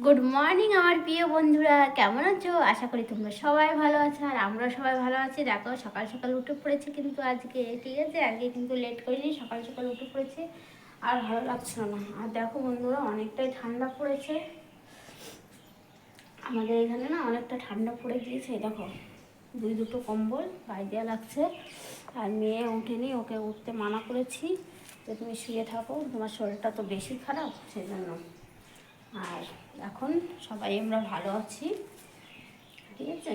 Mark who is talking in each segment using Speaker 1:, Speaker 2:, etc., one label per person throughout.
Speaker 1: Good morning আমার প্রিয় বন্ধুরা। কেমন আছো? আশা করি তোমরা সবাই ভালো আছো আর আমরা সবাই ভালো আছি। দেখো, সকাল সকাল উঠে পড়েছি কিন্তু আজকে, ঠিক আছে? আজকে কিন্তু লেট করিনি, সকাল সকাল উঠে পড়েছি। আর ভালো লাগছিল না। আর দেখো বন্ধুরা, অনেকটাই ঠান্ডা পড়েছে। আমাদের এখানে না অনেকটা ঠান্ডা পড়ে গিয়েছে দেখো। দুই দুটো কম্বল গায়ে দেওয়া লাগছে। আর মেয়ে উঠেনি ওকে উঠতে মানা করেছি। যে তুমি শুয়ে থাকো, তোমার শরীরটা তো বেশি খারাপ সেই জন্য আর এখন সবাই আমরা ভালো আছি। ঠিক আছে?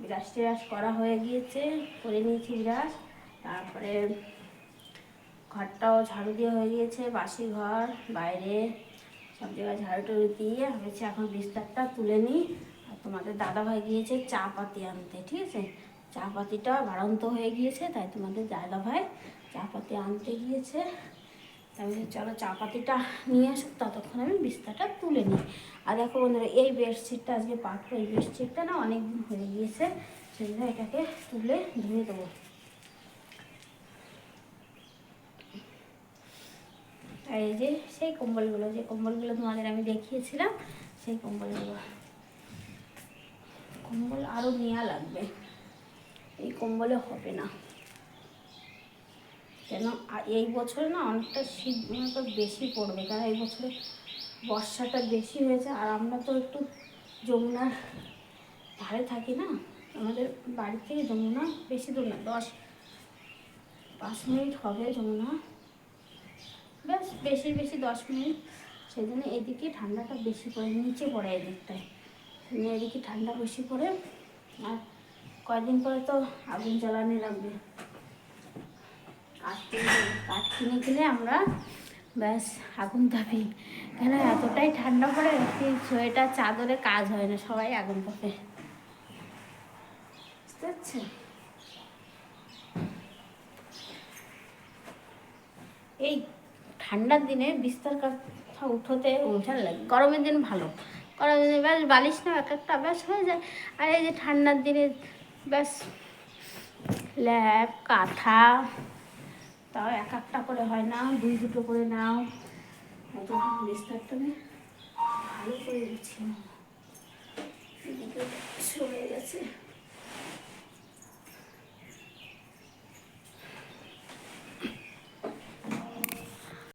Speaker 1: বিরাজ টিরাজ করা হয়ে গিয়েছে, করে নিয়েছি বিরাজ তারপরে ঘরটাও ঝাড়ু দিয়ে হয়ে গিয়েছে, বাসি ঘর, বাইরে সব জায়গায় ঝাড়ু টাড়ু দিয়ে। হয়েছে এখন বিস্তারটা তুলে নিই। আর তোমাদের দাদা ভাই গিয়েছে চা পাতি আনতে, ঠিক আছে? চা পাতিটা বাড়ন্ত হয়ে গিয়েছে, তাই তোমাদের দাদা ভাই চা পাতি আনতে গিয়েছে। বলি, চলো চা পাতিটা নিয়ে আসুক ততক্ষণ আমি বিস্তারটা তুলে নিই। আর দেখো বন্ধুরা এই বেডশিটটা আজকে পাকবো এই বেডশিটটা না অনেক দিন হয়ে গিয়েছে সেই জন্য এটাকে তুলে ধুয়ে দেবো। এই যে সেই কম্বলগুলো যে কম্বলগুলো তোমাদের আমি দেখিয়েছিলাম সেই কম্বলগুলো। কম্বল আরও নেওয়া লাগবে। এই কম্বলে হবে না। কেন? এই বছরে না অনেকটা শীত কর বেশি পড়বে, কারণ এই বছরে বর্ষাটা বেশি হয়েছে। আর আমরা তো একটু যমুনার ধারে থাকি না, আমাদের বাড়ি থেকে যমুনা বেশি দূর না, দশ পাঁচ মিনিট হবে যমুনা। ব্যাস, বেশি বেশি দশ মিনিট। সেই জন্য এদিকে ঠান্ডাটা বেশি পড়ে, নিচে পড়ে এদিকটায়। এদিকে ঠান্ডা বেশি পড়ে, আর কয়েকদিন পরে তো আগুন জ্বালানি লাগবে। কাঠ কিনে কিনে আমরা ব্যাস আগুন তাপি কেন এতটাই ঠান্ডা পড়ে কি সোয়েটার, চাদরে কাজ হয় না, সবাই আগুন তাপে বুঝতে পারছ এই ঠান্ডার দিনে বিস্তার কথা উঠোতে উঠার লাগে। গরমের দিন ভালো। গরমের দিনে ব্যাস বালিশ না এক একটা ব্যাস হয়ে যায়। আর এই যে ঠান্ডার দিনে ব্যাস ল্যাপ, কাঁথা তাও এক একটা করে হয় না দুই দুটো করে নাও। অত বিস্তারটা আমি ভালো করে দিচ্ছি সরে গেছে।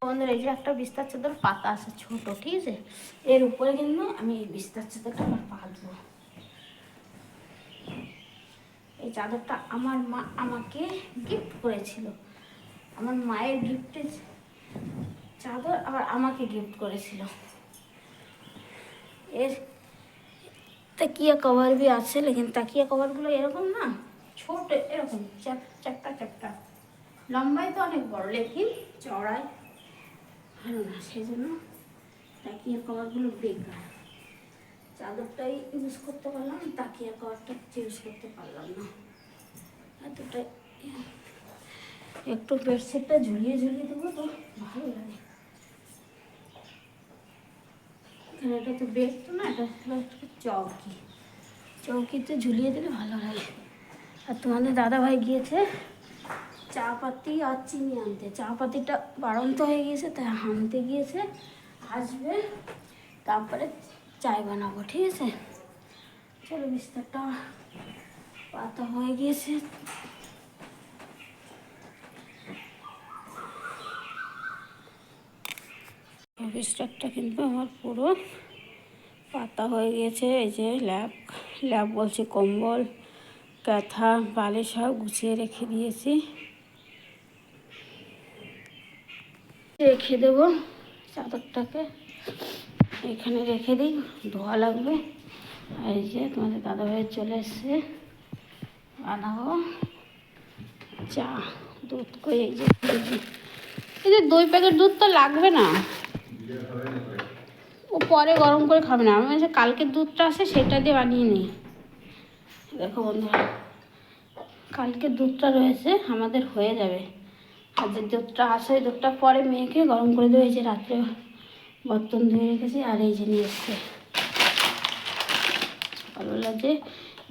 Speaker 1: বন্ধুরা, এই যে একটা বিস্তার চাদর, পাতা আছে ছোট, ঠিক আছে? এর উপরে কিন্তু আমি এই বিস্তার চাদরটা আবার পাতবো। এই চাদরটা আমার মা আমাকে গিফট করেছিল। আমার মায়ের গিফটে চাদর আবার আমাকে গিফট করেছিল। এর তাকিয়া কভার भी আছে, লেকিন তাকিয়া কভারগুলো এরকম না, ছোট এরকম, চ্যাপ, চ্যাপটা চ্যাপটা। লম্বায় তো অনেক বড়, লেকিন চড়ায় ভালো না সেই জন্য তাকিয়া কভারগুলো বেকার। চাদরটাই ইউজ করতে পারলাম, তাকিয়া কভারটা ইউজ করতে পারলাম না। এতটাই একটু বেডশিটটা ঝুলিয়ে ঝুলিয়ে দেবো তো, ভালো লাগে। এখানে এটা তো বেড তো না, এটা চৌকি। চৌকিতে ঝুলিয়ে দিলে ভালো লাগে। আর তোমাদের দাদা ভাই গিয়েছে চা পাতি আর চিনি আনতে। চা পাতিটা বাড়ন্ত হয়ে গিয়েছে, তাই আনতে গিয়েছে। আসবে, তারপরে চায় বানাবো, ঠিক আছে? চলো, বিস্তারটা পাতা হয়ে গিয়েছে। বিস্তারটা কিন্তু আমার পুরো পাতা হয়ে গেছে এই যে ল্যাপ ল্যাপ বলছি কম্বল কাঁথা বালিশ সব গুছিয়ে রেখে দিয়েছি। রেখে দেবো চাদরটাকে, এখানে রেখে দিই, ধোয়া লাগবে। এই যে তোমাদের দাদাভাই চলে এসছে, বানাবো চা, দুধ করে এই যে এই যে দই প্যাকেট দুধ তো লাগবে না। ও পরে গরম করে খাবে না। আমি যে কালকের দুধটা আছে, সেটা দিয়ে বানিয়ে নিই দেখো বন্ধুরা, কালকে দুধটা রয়েছে, আমাদের হয়ে যাবে। আর যে দুধটা আসে ওই দুধটা পরে মেয়েকে গরম করে দেবো। এই যে রাত্রে বর্তন ধুয়ে রেখেছি, আর এই যে নিয়ে এসছে। সকালবেলা যে,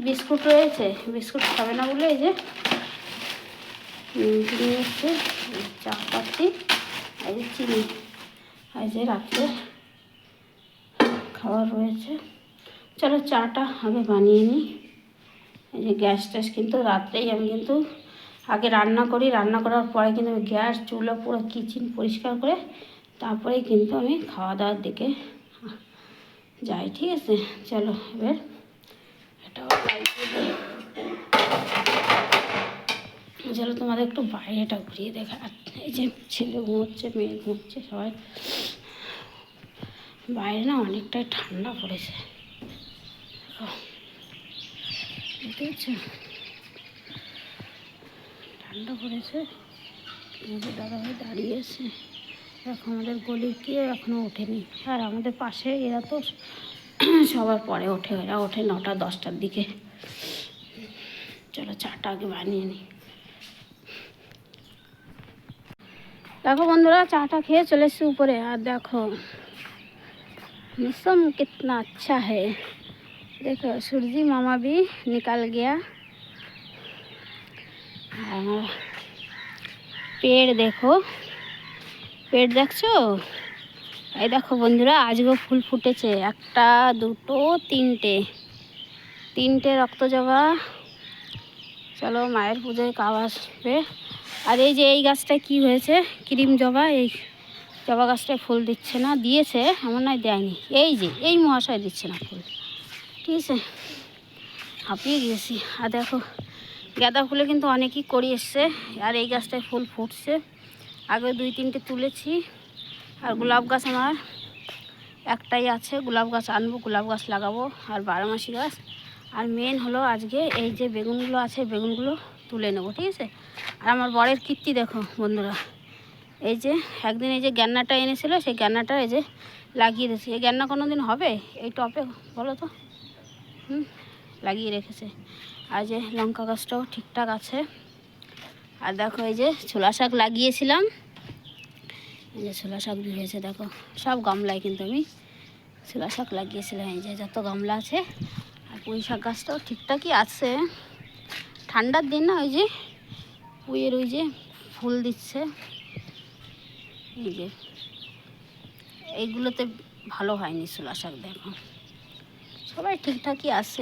Speaker 1: বিস্কুট রয়েছে। বিস্কুট খাবে না বলে এই যে নিয়ে এসছে চা পাতি আর চিনি। যে রাত্রে খাবার রয়েছে। চলো চাটা আগে বানিয়ে নিই। এই যে গ্যাস ট্যাস কিন্তু রাত্রেই আমি কিন্তু আগে রান্না করি। রান্না করার পরে কিন্তু আমি গ্যাস, চুলো পুরো কিচেন পরিষ্কার করে তারপরেই কিন্তু আমি খাওয়া দাওয়ার দিকে যাই, ঠিক আছে? চলো এবার এটাও চলো তোমাদের একটু বাইরেটা ঘুরিয়ে দেখা। এই যে ছেলে ঘুমোচ্ছে, মেয়ে ঘুমোচ্ছে সবাই। বাইরে না অনেকটাই ঠান্ডা পড়েছে। ঠান্ডা পড়েছে। আমাদের দাদাভাই দাঁড়িয়ে আছে। এখন আমাদের গলির কেউ এখনও ওঠেনি। আর আমাদের পাশে এরা তো সবার পরে ওঠে। এরা ওঠে নটা, দশটার দিকে। চলো চাটা আগে বানিয়ে নিই। দেখো বন্ধুরা চাটা খেয়ে চলে এসছি উপরে আর দেখো मौसम कितना अच्छा है देखो सूरजी मामा भी निकल गया और পেড় দেখো পেড় দেখছো এই দেখো বন্ধুরা আজকেও ফুল ফুটেছে একটা দুটো তিনটে তিনটে রক্ত জবা চলো মায়ের পুজোয় কাবা আসবে আর এই যে এই গাছটায় কি হয়েছে? ক্রিম জবা, এই জবা গাছটায় ফুল দিচ্ছে না, দিয়েছে, এমন নয়, দেয়নি। এই যে, এই মহাশয় দিচ্ছে না ফুল। ঠিক আছে? হাঁপিয়ে গিয়েছি। আর দেখো, গাঁদা ফুলে কিন্তু অনেকই করি এসছে, আর এই গাছটায় ফুল ফুটছে। আগে দুই, তিনটে তুলেছি, আর গোলাপ গাছ আমার একটাই আছে। গোলাপ গাছ আনব, গোলাপ গাছ লাগাবো, আর বারোমাসি গাছ। আর মেন হলো আজকে এই যে বেগুনগুলো আছে, বেগুনগুলো তুলে নেব, ঠিক আছে? আর আমার বরের কীর্তি দেখো বন্ধুরা। এই যে একদিন এই যে গ্যান্নাটা এনেছিল, সেই গ্যান্নাটা এই যে লাগিয়ে দিয়েছি। এই গ্যান্না কোনো দিন হবে? এই টপে, বলো তো। হুম, লাগিয়ে রেখেছে। আর যে লঙ্কা গাছটাও ঠিকঠাক আছে। আর দেখো এই যে ছোলা শাক লাগিয়েছিলাম। এই যে ছোলা শাক হয়েছে দেখো। সব গামলায় কিন্তু আমি ছোলা শাক লাগিয়েছিলাম। এই যে যত গামলা আছে, আর পুঁই শাক গাছটাও ঠিকঠাকই আছে। ঠান্ডার দিন না, ওই যে পুঁইয়ের ওই যে ফুল দিচ্ছে। এই যে। এইগুলোতে ভালো হয়নি ছোলা শাক, দেখো। সবাই ঠিকঠাকই আছে।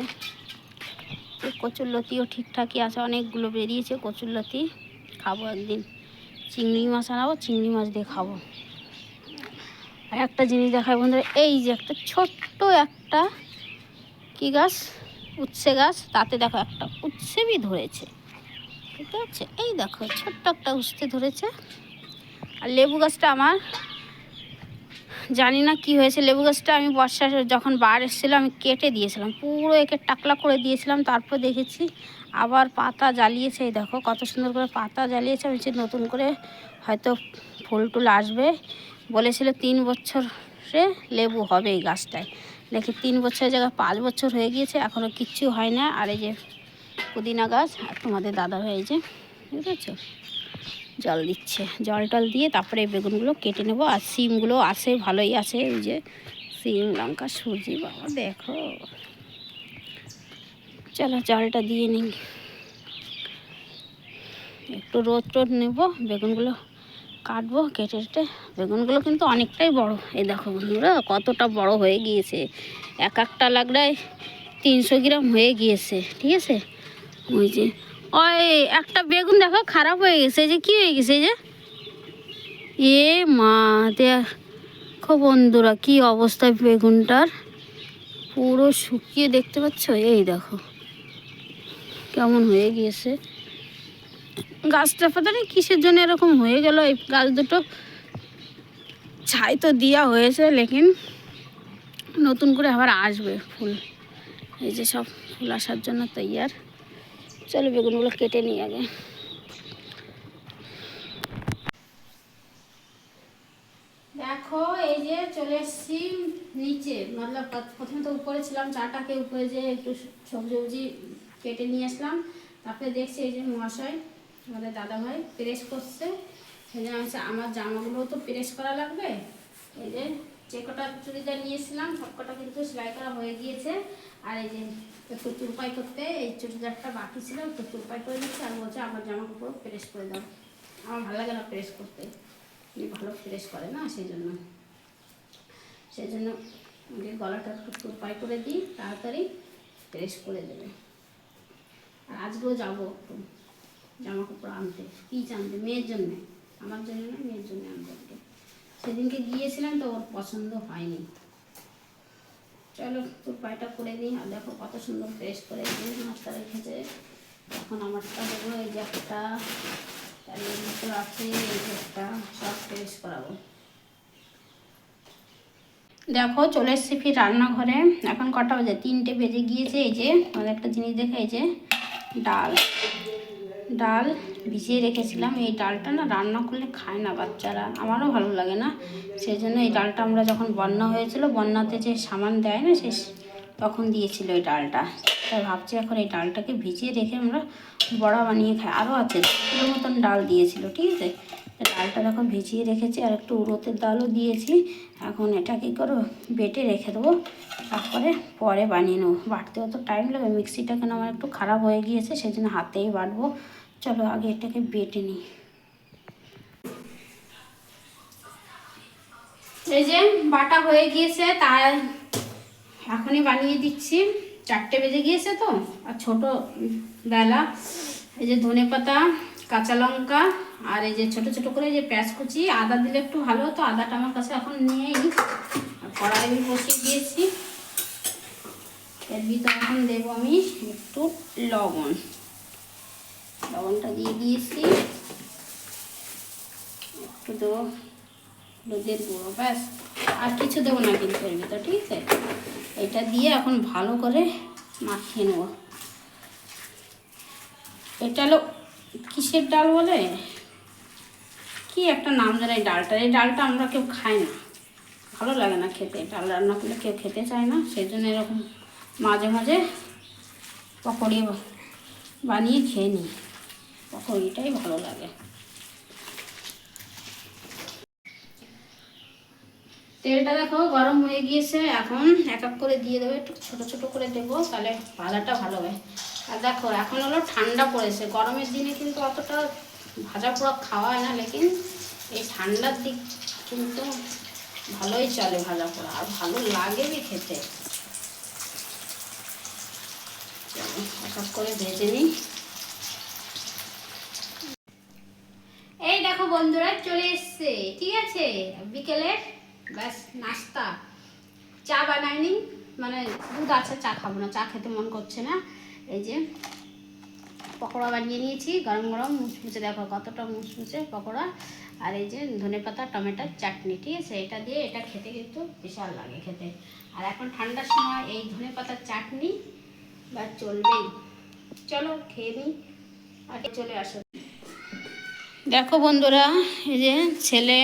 Speaker 1: এই কচুর লতিও ঠিকঠাকই আছে, অনেকগুলো বেরিয়েছে কচুর লতি খাব একদিন। চিংড়ি মাছ আনাবো, চিংড়ি মাছ দিয়ে খাব। আর একটা জিনিস দেখায় বন্ধুরা, এই যে একটা ছোট্ট একটা কি গাছ, উচ্ছে গাছ, তাতে দেখো একটা উচ্ছেবি ধরেছে। ঠিক আছে এই দেখো, ছোট্ট একটা উচ্ছে ধরেছে। আর লেবু গাছটা আমার, জানি না কি হয়েছে। লেবু গাছটা আমি বর্ষা যখন বার এসেছিল, আমি কেটে দিয়েছিলাম, পুরো একে টাকলা করে দিয়েছিলাম। তারপর দেখেছি, আবার পাতা জ্বালিয়েছে, এই দেখো, কত সুন্দর করে পাতা জ্বালিয়েছে। আমি নতুন করে হয়তো ফুল টুল আসবে। বলেছিল তিন বছরে লেবু হবে এই গাছটায়। দেখি, তিন বছরের জায়গায় পাঁচ বছর হয়ে গিয়েছে এখনও কিচ্ছু হয় না। আর এই যে পুদিনা গাছ আর তোমাদের দাদা হয়ে যে, বুঝেছ? জল দিচ্ছে। জল টল দিয়ে তারপরে বেগুনগুলো কেটে নেব। আর সিমগুলো আছে, ভালোই আছে। ওই যে সিম, লঙ্কা, সুজি, বাবা, দেখো। চলো জলটা দিয়ে নিই। একটু রোদ টোদ নেব, বেগুনগুলো কাটবো, কেটে কেটে বেগুনগুলো কিন্তু অনেকটাই বড়। এই দেখো বন্ধুরা, কতটা বড় হয়ে গিয়েছে। এক একটা লাগড়ায় তিনশো গ্রাম হয়ে গিয়েছে, ঠিক আছে? ওই যে, ওই একটা বেগুন দেখো, খারাপ হয়ে গেছে যে কি হয়ে গেছে যে? এ মা, দেখো বন্ধুরা, কি অবস্থা বেগুনটার? পুরো শুকিয়ে দেখতে পাচ্ছ? এই দেখো, কেমন হয়ে গিয়েছে। গাছটা পাতা নেই, কিসের জন্য এরকম হয়ে গেল? এই গাছ দুটো ছাই তো দেওয়া হয়েছে, লেকিন নতুন করে আবার আসবে ফুল। এই যে সব ফুল আসার জন্য তৈয়ার। চলো বেগুনগুলো কেটে নিই আগে। দেখো, এই যে চলে এসেছি নিচে। মতলব প্রথমে তো উপরে ছিলাম, চাটাকে উপরে যে একটু সবজি সবজি কেটে নিয়ে আসলাম। তারপরে দেখছি এই যে মহাশয়, আমাদের দাদাভাই প্রেস করছে। সেই জন্য আমার জামাগুলো তো প্রেস করা লাগবে। এই যে যে কটা চুড়িদার নিয়েছিলাম, সব কটা কিন্তু সেলাই করা হয়ে গিয়েছে। আর এই যে একটু চুরপাই করতে, এই চুড়িদারটা বাকি ছিল একটু চুরপাই করে দিচ্ছি আর বলছে, আমার জামা কাপড় প্রেস করে দাও। আমার ভালো লাগে না প্রেস করতে। ভালো প্রেস করে না সেই জন্য সেই জন্য গলাটা একটু চুরপাই করে দিই, তাড়াতাড়ি প্রেস করে দেবে। আর আজকেও যাব একটু জামা কাপড় আনতে। কী আনতে মেয়ের জন্যে। আমার জন্য না, মেয়ের জন্য আনতে আজকে। সেদিনকে গিয়েছিলাম তো ওর পছন্দ হয়নি। চলো তোর পায়টা করে দিই আর দেখো কত সুন্দর প্রেস করে দিয়ে মাছটা রেখেছে এখন আমারটা দেবো এই যে একটা এর ভিতর আছে, এই যে একটা সব প্রেস করাবো দেখো চলে এসছি ফির রান্নাঘরে। এখন কটা বাজে? তিনটে বেজে গিয়েছে এই যে একটা জিনিস দেখে এই যে, ডাল। ডাল ভিজিয়ে রেখেছিলাম। এই ডালটা না রান্না করলে খায় না বাচ্চারা। আমারও ভালো লাগে না। সেই জন্য এই ডালটা আমরা যখন বন্যা হয়েছিল, বন্যাতে যে সামান দেয় না সে তখন দিয়েছিল এই ডালটা। তাই ভাবছি এখন এই ডালটাকে ভিজিয়ে রেখে আমরা বড়া বানিয়ে খাই। আরও আছে মতন ডাল দিয়েছিল, ঠিক আছে? ডালটা দেখো ভিজিয়ে রেখেছি, আর একটু উড়োতের ডালও দিয়েছি। এখন এটা কী করো, বেটে রেখে দেবো, তারপরে পরে বানিয়ে নেব। বাটতেও তো টাইম লাগে, মিক্সিটা কেন আমার একটু খারাপ হয়ে গিয়েছে সেই জন্য হাতেই বাটবো। চলো আগে এটাকে বেটে নিই। এই যে বাটা হয়ে গিয়েছে তার এখনই বানিয়ে দিচ্ছি। চারটে বেজে গিয়েছে তো, আর ছোটো বেলা। এই যে ধনে পাতা কাঁচা লঙ্কা আর এই যে ছোট ছোট করে যে পেঁয়াজ কুচি, আদা দিলে একটু ভালো হতো, আদাটা আমার কাছে এখন আর কড়াই বসিয়ে দিয়েছি। এর ভিতরে এখন দেবো আমি একটু লবণ। লবণটা দিয়ে দিয়েছি। একটু দেবো হলুদের গুঁড়ো, ব্যাস। আর কিছু দেবো না কিন্তু এর ভিতর, ঠিক আছে? এটা দিয়ে এখন ভালো করে মাখিয়ে নেব। এটা হলো কিসের ডাল বলে? কি একটা নাম জানে এই ডালটা? এই ডালটা আমরা কেউ খাই না। ভালো লাগে না খেতে। ডাল রান্না করলে কেউ খেতে চায় না, সেই জন্য এরকম মাঝে মাঝে পকোড়ি বানিয়ে খেয়ে নিই। পকোড়িটাই ভালো লাগে। তেলটা দেখো গরম হয়ে গিয়েছে, এখন এক এক করে দিয়ে দেবো, একটু ছোটো ছোটো করে দেবো, তাহলে ভাজাটা ভালো হবে। আর দেখো, এখন হলো ঠান্ডা পড়েছে। গরমের দিনে কিন্তু অতটা ভাজা পোড়া খাওয়া হয় না, লেকিন এই ঠান্ডার দিক কিন্তু ভালোই চলে ভাজা পোড়া, আর ভালো লাগে বি খেতে। এক করে ভেজে নিই। এই দেখো বন্ধুরা, চলে এসছে, ঠিক আছে? বিকেলে, ব্যাস, নাস্তা। চা বানাইনি মানে দুধ আছে, চা খাব না, চা খেতে মন করছে না। এই যে পকোড়া বানিয়ে নিয়েছি, গরম গরম মুচমুচে, দেখো কতটা মুচমুচে পকোড়া। আর এই যে ধনে পাতা টমেটোর চাটনি, ঠিক আছে? এটা দিয়ে এটা খেতে কিন্তু বিশাল লাগে খেতে। আর এখন ঠান্ডার সময় এই ধনে পাতার চাটনি বা চলবেই। চলো খেয়ে নিই আর চলে আসো। দেখো বন্ধুরা, এই যে ছেলে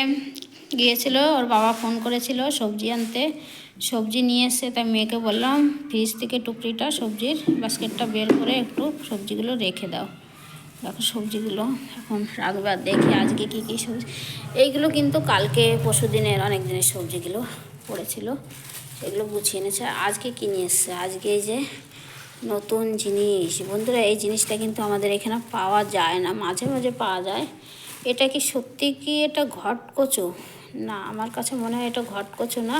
Speaker 1: গিয়েছিল, ওর বাবা ফোন করেছিল সবজি আনতে। সবজি নিয়ে এসে তাই মেয়েকে বললাম, ফ্রিজ থেকে টুকরিটা সবজির বাস্কেটটা বের করে একটু সবজিগুলো রেখে দাও। দেখো সবজিগুলো এখন রাখবে আর দেখি আজকে কী কী সবজি। এইগুলো কিন্তু কালকে পরশু দিনের অনেক দিনের সবজিগুলো পড়েছিল, সেগুলো গুছিয়ে এনেছে। আজকে কী নিয়ে এসছে? আজকে যে নতুন জিনিস। বন্ধুরা, এই জিনিসটা কিন্তু আমাদের এখানে পাওয়া যায় না, মাঝে মাঝে পাওয়া যায়। এটা কি সত্যি কি এটা ঘটকচু? না, আমার কাছে মনে হয় এটা ঘটকচু না।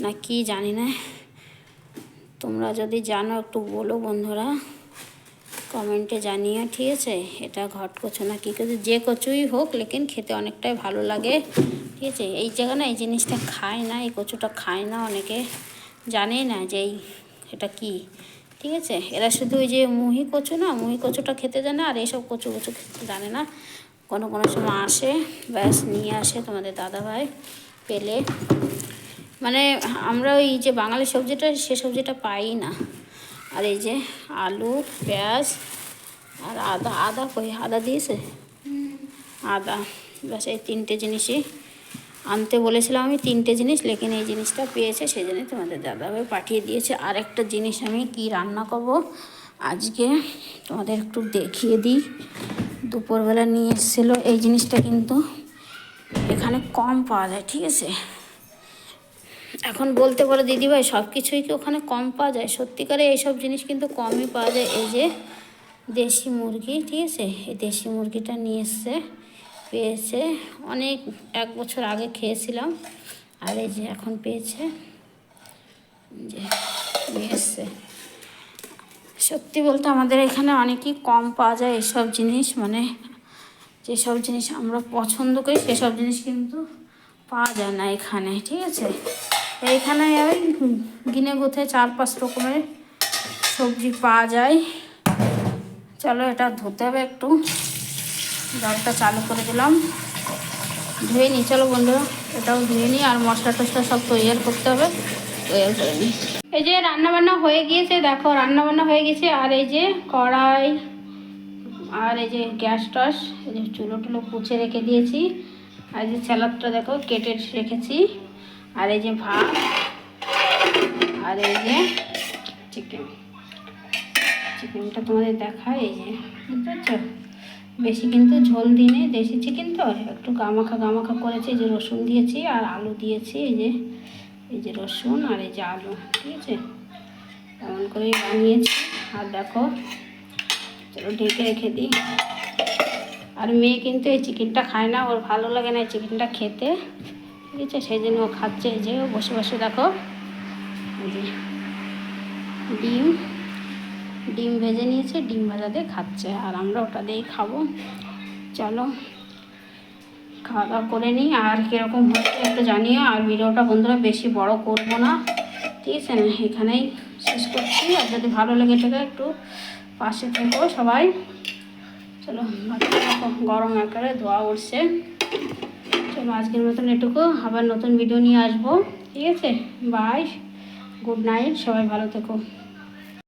Speaker 1: না কি জানি না। তোমরা যদি জানো একটু বলো বন্ধুরা। কমেন্টে জানিয়ে ঠিক আছে? এটা ঘটকচু না কী কচু যে কচুই হোক, লেকিন খেতে অনেকটাই ভালো লাগে। ঠিক আছে? এই জায়গা না, এই জিনিসটা খায় না, এই কচুটা খায় না অনেকে। জানেই না যে এই এটা কি। ঠিক আছে? এরা শুধু ওই যে মুহি কচু না, মুহি কচুটা খেতে জানে, আর এইসব কচু কচু খেতে জানে না। কোনো কোনো সময় আসে, ব্যাস নিয়ে আসে তোমাদের দাদাভাই, পেলে। মানে আমরা ওই যে বাঙালি সবজিটা, সে সবজিটা পাই না। আর এই যে আলু, পেঁয়াজ আর আদা আদা কই? আদা দিয়েছে? আদা। ব্যাস, এই তিনটে জিনিসই। আনতে বলেছিলাম আমি তিনটে জিনিস, লেকিন এই জিনিসটা পেয়েছে, সেই জন্যই তোমাদের দাদাভাই পাঠিয়ে দিয়েছে। আর একটা জিনিস আমি কি রান্না করব? আজকে তোমাদের একটু দেখিয়ে দিই। দুপুরবেলা নিয়ে এসেছিল, এই জিনিসটা কিন্তু এখানে কম পাওয়া যায়, ঠিক আছে? এখন বলতে পারো দিদিভাই সব কিছুই কি ওখানে কম পাওয়া যায়? সত্যিকারে এইসব জিনিস কিন্তু কমই পাওয়া যায়। এই যে দেশি মুরগি, ঠিক আছে? এই দেশি মুরগিটা নিয়ে এসছে, পেয়েছে অনেক, এক বছর আগে খেয়েছিলাম, আর এই যে এখন পেয়েছে যে নিয়ে এসছে। সত্যি বলতে আমাদের এখানে অনেকই কম পাওয়া যায় এসব জিনিস মানে যেসব জিনিস আমরা পছন্দ করি, সেসব জিনিস কিন্তু পাওয়া যায় না এখানে, ঠিক আছে? এইখানে ওই গিনে গুথে চার পাঁচ রকমের সবজি পাওয়া যায়। চলো এটা ধুতে হবে একটু। জলটা চালু করে দিলাম। ধুয়ে নিই চলো বন্ধু, এটাও ধুয়ে নিই আর মশলা টশলা সব তৈরি করতে হবে। তৈরি করে নিই এই যে রান্নাবান্না হয়ে গিয়েছে, দেখো রান্না বান্না হয়ে গেছে আর এই যে কড়াই, আর এই যে গ্যাস টস, এই যে চুলো টুলো পুছে রেখে দিয়েছি। আর যে স্যালাডটা দেখো, কেটে রেখেছি। আর এই যে ভাত, আর এই যে চিকেন চিকেনটা তোমাদের দেখায় এই যে বুঝতে বেশি কিন্তু ঝোল দিনে দেশি চিকেন তো। একটু গামাখা গামাখা করেছি যে রসুন দিয়েছি আর আলু দিয়েছি, এই যে এই যে রসুন আর এই যে আলু, ঠিক আছে? এমন করেই বানিয়েছি। আর দেখো, চলো ঢেকে রেখে দিই। আর মেয়ে কিন্তু এই চিকেনটা খায় না, ওর ভালো লাগে না এই চিকেনটা খেতে। ঠিক আছে সেই জন্য ও খাচ্ছে। যে ও বসে বসে দেখো। ডিম ডিম ভেজে নিয়েছে, ডিম ভাজা দিয়ে খাচ্ছে। আর আমরা ওটা দিয়েই খাব। চলো, খাওয়া দাওয়া করে নিই। আর কীরকম হচ্ছে একটু জানিও। আর ভিডিওটা বন্ধুরা বেশি বড় করব না। ঠিক আছে না? এখানেই শেষ করছি। আর যদি ভালো লেগে থাকে একটু পাশে থেকো সবাই। চলো গরম আকারে ধোয়া উঠছে চলো আজকের মতন এটুকু। আবার নতুন ভিডিও নিয়ে আসব। ঠিক আছে? বাই গুড নাইট সবাই ভালো থেকো।